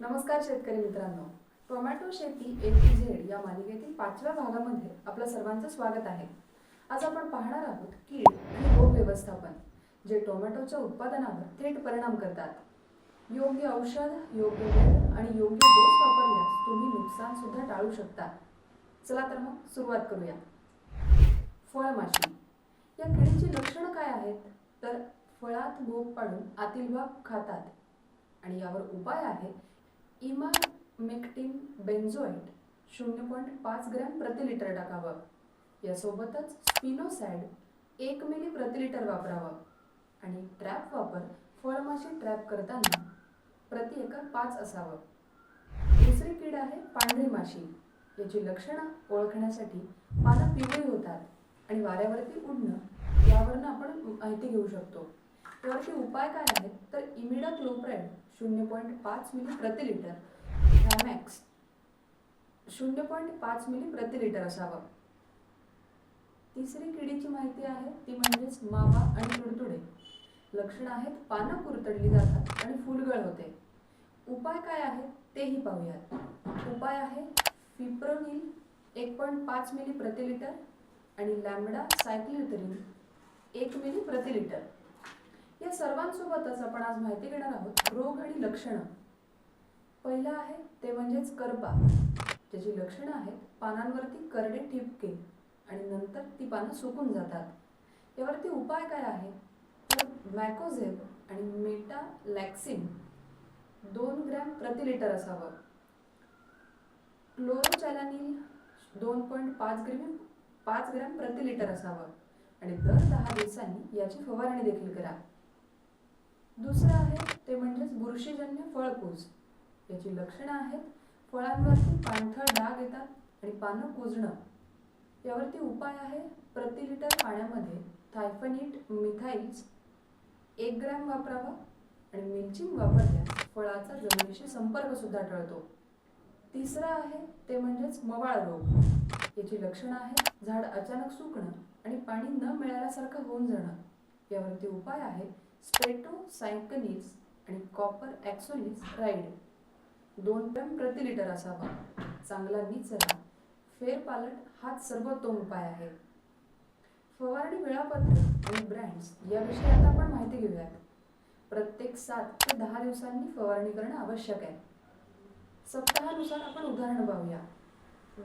नमस्कार शेतकरी मित्रांनो. टोमॅटो शेती ए टू झेड या मालिकेतील पाचव्या भागामध्ये आपलं सर्वांचं स्वागत आहे. आज आपण पाहणार आहोत कीड आणि रोग व्यवस्थापन जे टोमॅटोच्या उत्पादनावर थेट परिणाम करतात. योग्य औषध योग्य वेळ आणि योग्य डोस वापरल्यास तुम्ही नुकसान सुद्धा टाळू शकता. चला तर मग सुरुवात करूया. फळमाशी. या किडीची लक्षणं काय आहेत? तर फळात भोग पाडून आतील भाग खातात. आणि यावर उपाय आहे इमामेक्टिन बेन्झोएट शून्य पॉईंट पाच ग्रॅम प्रति लिटर टाकावं. यासोबतच स्पिनोसॅड एक मिली प्रति लिटर वापरावं. आणि ट्रॅप वापर फळमाशी ट्रॅप करताना प्रति एकर पाच असावं. दुसरी कीड आहे पांढरी माशी. याची लक्षणं ओळखण्यासाठी पानं पिवळी होतात आणि वाऱ्यावरती उडणं यावरनं आपण माहिती घेऊ शकतो. त्यावरती उपाय काय आहेत? तर इमिडा क्लोप्राईड शून्य पॉईंट पाच मिली प्रति लिटर. हॅमॅक्स शून्य पॉईंट पाच मिली प्रति लिटर असावं. तिसरी किडीची माहिती आहे ती म्हणजेच मावा आणि तुडतुडे. लक्षणं आहेत पानं कुरतडली जातात आणि फुलगळ होते. उपाय काय आहेत तेही पाहूयात. उपाय आहे फिप्रोनिल एक पॉईंट पाच मिली प्रति लिटर आणि लॅमडा सायक्लिथरीन एक मिली प्रति लिटर. या सर्वांसोबतच आपण आज माहिती घेणार आहोत रोग आणि लक्षणं. पहिलं आहे ते म्हणजेच करपा ज्याची लक्षणं आहेत पानांवरती करडे ठिपके आणि नंतर ती पानं सुकून जातात. यावरती उपाय काय आहे? तर मॅकोझेब आणि मेटालॅक्सिन दोन ग्रॅम प्रति लिटर असावं. क्लोरोचॅलानिल दोन पॉईंट पाच ग्रॅम पाच ग्रॅम प्रति लिटर असावं. आणि दर दहा दिवसांनी याची फवारणी देखील करा. दुसरं आहे ते म्हणजेच बुरशीजन्य फळकूज. याची लक्षणं आहेत फळांवरती पाणथळ डाग येतात आणि पानं कुजणं. यावरती उपाय आहे प्रति लिटर पाण्यामध्ये थायफनिट मिथाईल्स एक ग्रॅम वापरावा आणि मिल्चिंग वापरल्यास फळाचा जमिनीशी संपर्कसुद्धा टळतो. तिसरं आहे ते म्हणजेच मवाळ रोग. याची लक्षणं आहेत झाड अचानक सुकणं आणि पाणी न मिळाल्यासारखं होऊन जाणं. यावरती उपाय आहे स्ट्रेटो सायकनिस आणि कॉपर ॲक्सोनिस राईड. दोन ग्रॅम प्रति लिटर असावा. चांगला निचरा फेरपालट हाच सर्वोत्तम उपाय आहे. फवारणी वेळापत्रक आणि ब्रँड्स याविषयी आता आपण माहिती घेऊयात. प्रत्येक सात ते दहा दिवसांनी फवारणी करणं आवश्यक आहे. सप्ताहानुसार आपण उदाहरण पाहूया.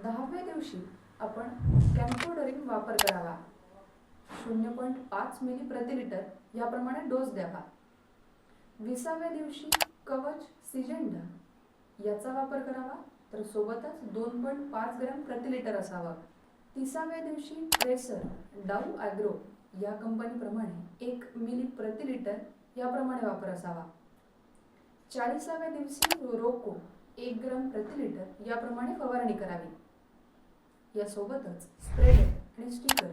दहाव्या दिवशी आपण कॅम्पोडरिंग वापर करावा. शून्य पॉईंट पाच मिली प्रति लिटर याप्रमाणे डोस द्यावा. विसाव्या दिवशी कवच सिजेंडा याचा वापर करावा. तर सोबतच दोन पॉईंट पाच ग्रॅम प्रति लिटर असावा. तिसाव्या दिवशी ट्रेसर डाऊ ॲग्रो या कंपनीप्रमाणे एक मिली प्रति लिटर याप्रमाणे वापर असावा. चाळीसाव्या दिवशी रोको एक ग्राम प्रति लिटर याप्रमाणे फवारणी करावी. यासोबतच स्प्रेडर आणि स्टिकर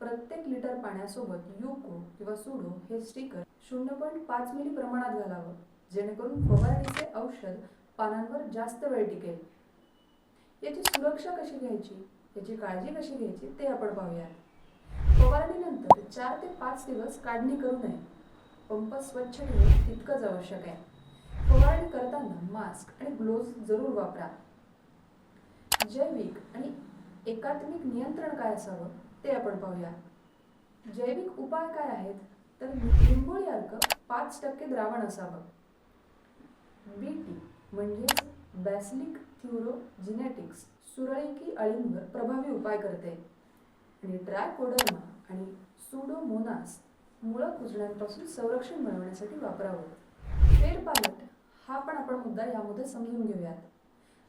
प्रत्येक लिटर पाण्यासोबत युको किंवा सुडो हे स्टिकर शून्य पॉईंट पाच मिली प्रमाणात घालावं. जेणेकरून फवारणीचे औषध पानांवर जास्त वेळ टिकेल. याची सुरक्षा कशी घ्यायची? याची काळजी कशी घ्यायची? ते आपण पाहूयात. फवारणीनंतर चार ते पाच दिवस काढणी करू नये. पंप स्वच्छ ठेवणे तितकंच आवश्यक आहे. फवारणी करताना मास्क आणि ग्लोव्ह जरूर वापरा. जैविक आणि एकात्मिक नियंत्रण काय असावं? ते आपण पाहूया. जैविक उपाय काय आहेत? तर लिंबोळी अर्क पाच टक्के द्रावण असावं. बी टी म्हणजेच बॅसिलिक थ्युरोजिनेटिक्स सुरळीकी अळींवर प्रभावी उपाय करते. आणि ट्रायकोडर्मा आणि सुडोमोनास मुळं कुजण्यापासून संरक्षण मिळवण्यासाठी वापरावं. फेरपालट हा पण आपण मुद्दा यामध्ये समजून घेऊयात.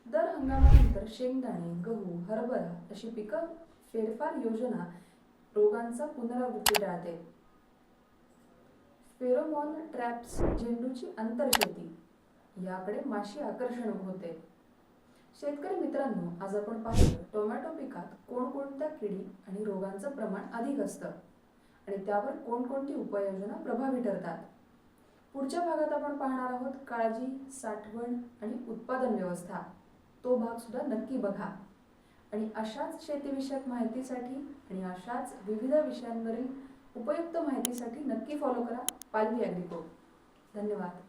दर हंगामानंतर शेंगदाणे गहू हरभरा अशी पिकं फेरफार योजना रोगांचा पुनरावृत्ती टाळते. फेरोमॉन ट्रॅप्स झेंडूची आंतरशेती. याकडे माशी आकर्षण होते शेतकरी मित्रांनो आज आपण पाहिलं टोमॅटो पिकात कोणकोणत्या किडी आणि रोगांचं प्रमाण अधिक असतं आणि त्यावर कोणकोणती उपाययोजना प्रभावी ठरतात. पुढच्या भागात आपण पाहणार आहोत काळजी साठवण आणि उत्पादन व्यवस्था. तो भाग सुद्धा नक्की बघा. आणि अशाच शेतीविषयक माहितीसाठी आणि अशाच विविध विषयांवरील उपयुक्त माहितीसाठी नक्की फॉलो करा. पालवी ॲग्रिको धन्यवाद.